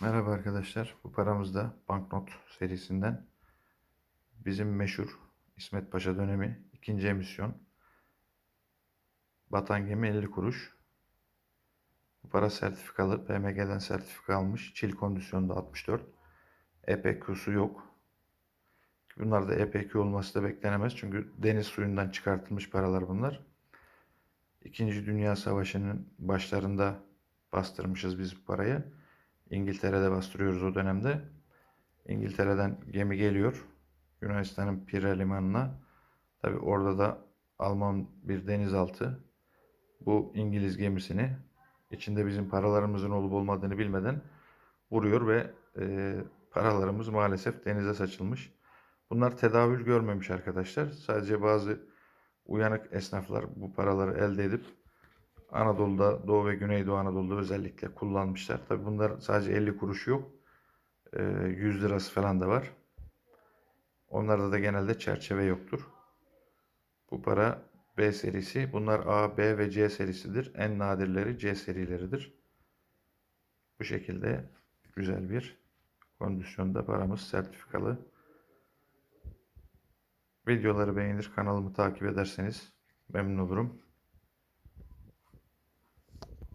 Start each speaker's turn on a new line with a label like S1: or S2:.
S1: Merhaba arkadaşlar. Bu paramız da banknot serisinden bizim meşhur İsmet Paşa dönemi ikinci emisyon. Batan gemi 50 kuruş. Bu para sertifikalı. PMG'den sertifika almış. Çil kondisyonda 64. EPQ'su yok. Bunlar da EPQ olması da beklenemez. Çünkü deniz suyundan çıkartılmış paralar bunlar. İkinci Dünya Savaşı'nın başlarında bastırmışız biz bu parayı. İngiltere'de bastırıyoruz o dönemde. İngiltere'den gemi geliyor. Yunanistan'ın Pire limanına. Tabi orada da Alman bir denizaltı bu İngiliz gemisini içinde bizim paralarımızın olup olmadığını bilmeden vuruyor ve e, paralarımız maalesef denize saçılmış. Bunlar tedavül görmemiş arkadaşlar. Sadece bazı uyanık esnaflar bu paraları elde edip Anadolu'da, Doğu ve Güneydoğu Anadolu'da özellikle kullanmışlar. Tabi bunlar sadece 50 kuruş yok. Ee, 100 lirası falan da var. Onlarda da genelde çerçeve yoktur. Bu para B serisi. Bunlar A, B ve C serisidir. En nadirleri C serileridir. Bu şekilde güzel bir kondisyonda paramız sertifikalı. Videoları beğenir, kanalımı takip ederseniz memnun olurum.